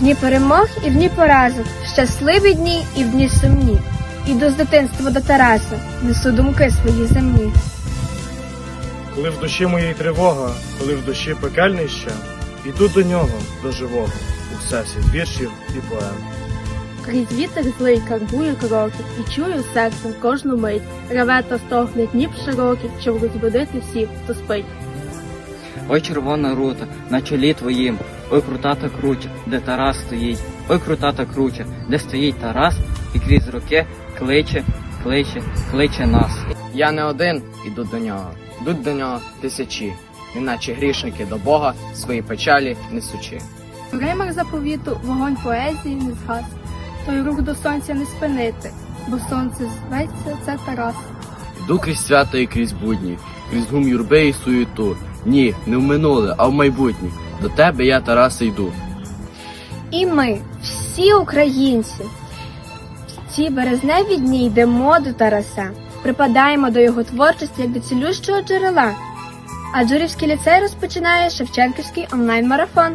Дні перемог і дні поразок, щасливі дні і в дні сумні. Іду з дитинства до Тараса, несу думки свої земні. Коли в душі моїй тривога, коли в душі пекельний ще, іду до нього, до живого, у всесвіт віршів і поем. Крізь вітер злий карбує кроки, і чую серцем кожну мить. Реве та стогне дніп широкий, щоб розбудити всіх, хто спить. Ой, червона рута, на чолі твоїм, ой, крута та круча, де Тарас стоїть, ой, крута та круча, де стоїть Тарас, і крізь роки кличе, кличе, кличе нас. Я не один іду до нього, йдуть до нього тисячі, неначе грішники до Бога свої печалі несучи. В римах заповіту вогонь поезії не згас, той рух до сонця не спинити, бо сонце зветься це Тарас. Йду крізь свято і крізь будні, крізь гум юрби і суєту. Ні, не в минуле, а в майбутнє. До тебе я, Тарасе, йду. І ми, всі українці, в ці березневі дні йдемо до Тараса, припадаємо до його творчості як до цілющого джерела. А Джурівський ліцей розпочинає Шевченківський онлайн-марафон.